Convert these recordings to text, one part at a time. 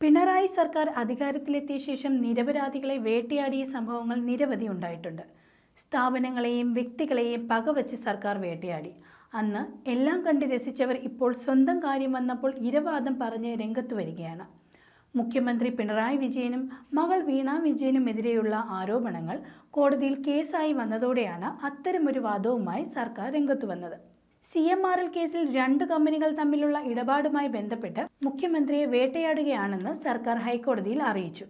പിണറായി സർക്കാർ അധികാരത്തിലെത്തിയ ശേഷം നിരപരാധികളെ വേട്ടയാടിയ സംഭവങ്ങൾ നിരവധി ഉണ്ടായിട്ടുണ്ട്. സ്ഥാപനങ്ങളെയും വ്യക്തികളെയും പകവച്ച് സർക്കാർ വേട്ടയാടി. അന്ന് എല്ലാം കണ്ട് രസിച്ചവർ ഇപ്പോൾ സ്വന്തം കാര്യം വന്നപ്പോൾ ഇരവാദം പറഞ്ഞ് രംഗത്ത് വരികയാണ്. മുഖ്യമന്ത്രി പിണറായി വിജയനും മകൾ വീണ വിജയനുമെതിരെയുള്ള ആരോപണങ്ങൾ കോടതിയിൽ കേസായി വന്നതോടെയാണ് അത്തരമൊരു വാദവുമായി സർക്കാർ രംഗത്തു വന്നത്. സി എം ആർ എൽ കേസിൽ രണ്ട് കമ്പനികൾ തമ്മിലുള്ള ഇടപാടുമായി ബന്ധപ്പെട്ട് മുഖ്യമന്ത്രിയെ വേട്ടയാടുകയാണെന്ന് സർക്കാർ ഹൈക്കോടതിയിൽ അറിയിച്ചു.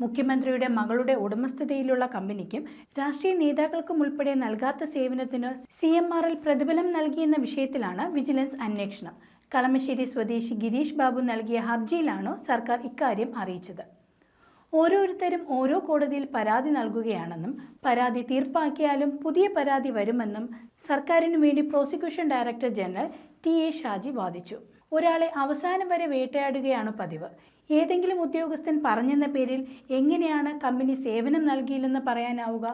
മുഖ്യമന്ത്രിയുടെ മകളുടെ ഉടമസ്ഥതയിലുള്ള കമ്പനിക്കും രാഷ്ട്രീയ നേതാക്കൾക്കും ഉൾപ്പെടെ നൽകാത്ത സേവനത്തിന് സി എം ആർ എൽ പ്രതിഫലം നൽകിയെന്ന വിഷയത്തിലാണ് വിജിലൻസ് അന്വേഷണം. കളമശ്ശേരി സ്വദേശി ഗിരീഷ് ബാബു നൽകിയ ഹർജിയിലാണ് സർക്കാർ ഇക്കാര്യം അറിയിച്ചത്. ഓരോരുത്തരും ഓരോ കോടതിയിൽ പരാതി നൽകുകയാണെന്നും പരാതി തീർപ്പാക്കിയാലും പുതിയ പരാതി വരുമെന്നും സർക്കാരിനു വേണ്ടി prosecution director general T A Shaji വാദിച്ചു. ഒരാളെ അവസാനം വരെ വേട്ടയാടുകയാണ് പതിവ്. ഏതെങ്കിലും ഉദ്യോഗസ്ഥൻ പറഞ്ഞെന്ന പേരിൽ എങ്ങനെയാണ് കമ്പനി സേവനം നൽകിയില്ലെന്ന് പറയാനാവുക?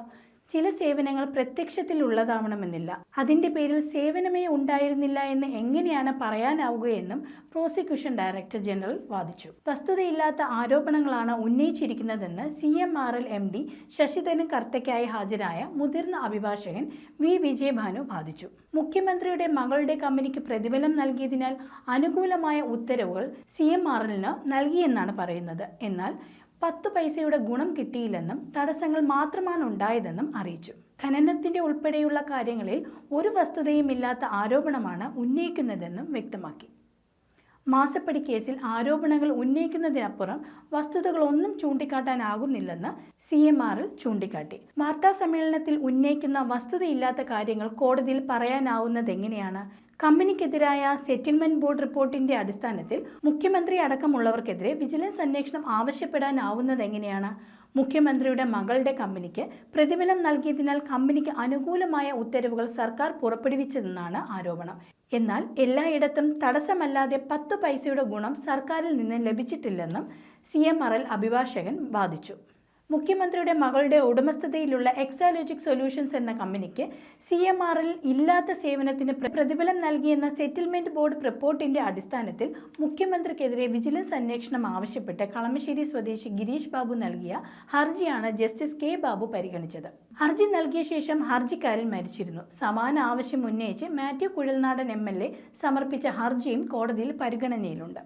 ചില സേവനങ്ങൾ പ്രത്യക്ഷത്തിൽ ഉള്ളതാവണമെന്നില്ല അതിന്റെ പേരിൽ സേവനമേ ഉണ്ടായിരുന്നില്ല എന്ന് എങ്ങനെയാണ് പറയാനാവുകയെന്നും പ്രോസിക്യൂഷൻ ഡയറക്ടർ ജനറൽ വാദിച്ചു. വസ്തുതയില്ലാത്ത ആരോപണങ്ങളാണ് ഉന്നയിച്ചിരിക്കുന്നതെന്ന് C M R L M D Sasidharan കർത്തയ്ക്കായി ഹാജരായ മുതിർന്ന അഭിഭാഷകൻ വി. വിജയഭാനു വാദിച്ചു. മുഖ്യമന്ത്രിയുടെ മകളുടെ കമ്പനിക്ക് പ്രതിഫലം നൽകിയതിനാൽ അനുകൂലമായ ഉത്തരവുകൾ സി എം ആർ എല്ലിന് നൽകിയെന്നാണ് പറയുന്നത്. എന്നാൽ പത്ത് പൈസയുടെ ഗുണം കിട്ടിയില്ലെന്നും തടസ്സങ്ങൾ മാത്രമാണ് ഉണ്ടായതെന്നും അറിയിച്ചു. ഖനനത്തിന്റെ ഉൾപ്പെടെയുള്ള കാര്യങ്ങളിൽ ഒരു വസ്തുതയും ഇല്ലാത്ത ആരോപണമാണ് ഉന്നയിക്കുന്നതെന്നും വ്യക്തമാക്കി. മാസപ്പടി കേസിൽ ആരോപണങ്ങൾ ഉന്നയിക്കുന്നതിനപ്പുറം വസ്തുതകളൊന്നും ചൂണ്ടിക്കാട്ടാനാകുന്നില്ലെന്ന് സി എം ആറിൽ ചൂണ്ടിക്കാട്ടി. വാർത്താ സമ്മേളനത്തിൽ ഉന്നയിക്കുന്ന വസ്തുതയില്ലാത്ത കാര്യങ്ങൾ കോടതിയിൽ പറയാനാവുന്നത് എങ്ങനെയാണ് കമ്പനിക്കെതിരായ സെറ്റിൽമെന്റ് ബോർഡ് റിപ്പോർട്ടിന്റെ അടിസ്ഥാനത്തിൽ മുഖ്യമന്ത്രി അടക്കമുള്ളവർക്കെതിരെ വിജിലൻസ് അന്വേഷണം ആവശ്യപ്പെടാനാവുന്നത് എങ്ങനെയാണ് മുഖ്യമന്ത്രിയുടെ മകളുടെ കമ്പനിക്ക് പ്രതിഫലം നൽകിയതിനാൽ കമ്പനിക്ക് അനുകൂലമായ ഉത്തരവുകൾ സർക്കാർ പുറപ്പെടുവിച്ചതെന്നാണ് ആരോപണം. എന്നാൽ എല്ലായിടത്തും തടസ്സമല്ലാതെ പത്തു പൈസയുടെ ഗുണം സർക്കാരിൽ നിന്ന് ലഭിച്ചിട്ടില്ലെന്നും സി അഭിഭാഷകൻ വാദിച്ചു. മുഖ്യമന്ത്രിയുടെ മകളുടെ ഉടമസ്ഥതയിലുള്ള എക്സാലോജിക് സൊല്യൂഷൻസ് എന്ന കമ്പനിക്ക് സി എം ആറിൽ ഇല്ലാത്ത സേവനത്തിന് പ്രതിഫലം നൽകിയെന്ന സെറ്റിൽമെന്റ് ബോർഡ് റിപ്പോർട്ടിന്റെ അടിസ്ഥാനത്തിൽ മുഖ്യമന്ത്രിക്കെതിരെ വിജിലൻസ് അന്വേഷണം ആവശ്യപ്പെട്ട് കളമശ്ശേരി സ്വദേശി ഗിരീഷ് ബാബു നൽകിയ ഹർജിയാണ് ജസ്റ്റിസ് കെ ബാബു പരിഗണിച്ചത്. ഹർജി നൽകിയ ശേഷം ഹർജിക്കാരൻ മരിച്ചിരുന്നു. സമാന ആവശ്യം ഉന്നയിച്ച് മാത്യു കുഴൽനാടൻ എം സമർപ്പിച്ച ഹർജിയും കോടതിയിൽ പരിഗണനയിലുണ്ട്.